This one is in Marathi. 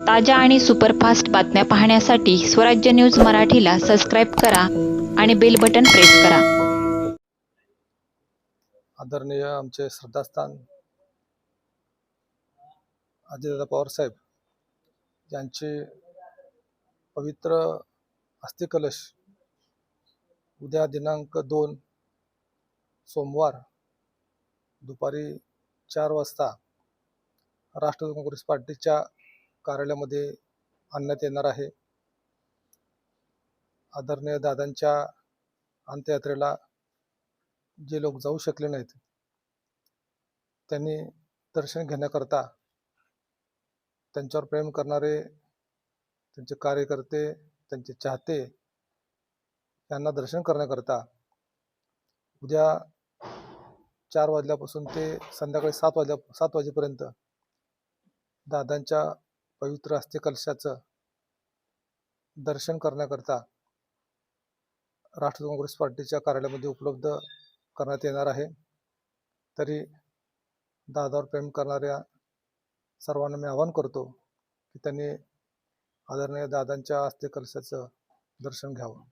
ताज्या आणि सुपरफास्ट बातम्या पाहण्यासाठी स्वराज्य न्यूज मराठीला सबस्क्राईब करा आणि बेल बटन प्रेस करा. आदरणीय आमचे श्रद्धास्थान अजितदादा पवारसाहेब यांचे पवित्र अस्थिकलश उद्या दिनांक दोन सोमवार दुपारी चार वाजता राष्ट्रवादी काँग्रेस पार्टीच्या कार्यालयामध्ये आणण्यात येणार आहे. आदरणीय दादांच्या अंत्ययात्रेला जे लोक जाऊ शकले नाहीत त्यांनी दर्शन घेण्याकरता त्यांच्यावर प्रेम करणारे त्यांचे कार्यकर्ते त्यांचे चाहते यांना दर्शन करण्याकरता उद्या चार वाजल्यापासून ते संध्याकाळी सात वाजल्या सात वाजेपर्यंत दादांच्या पवित्र अस्थिकलशाचं कलशाचं. दर्शन करण्याकरता राष्ट्रवादी काँग्रेस पार्टीच्या कार्यालयामध्ये उपलब्ध करण्यात येणार आहे. तरी दादावर प्रेम करणाऱ्या सर्वांना मी आवाहन करतो की त्यांनी आदरणीय दादांच्या अस्थिकलशाचं दर्शन घ्यावं.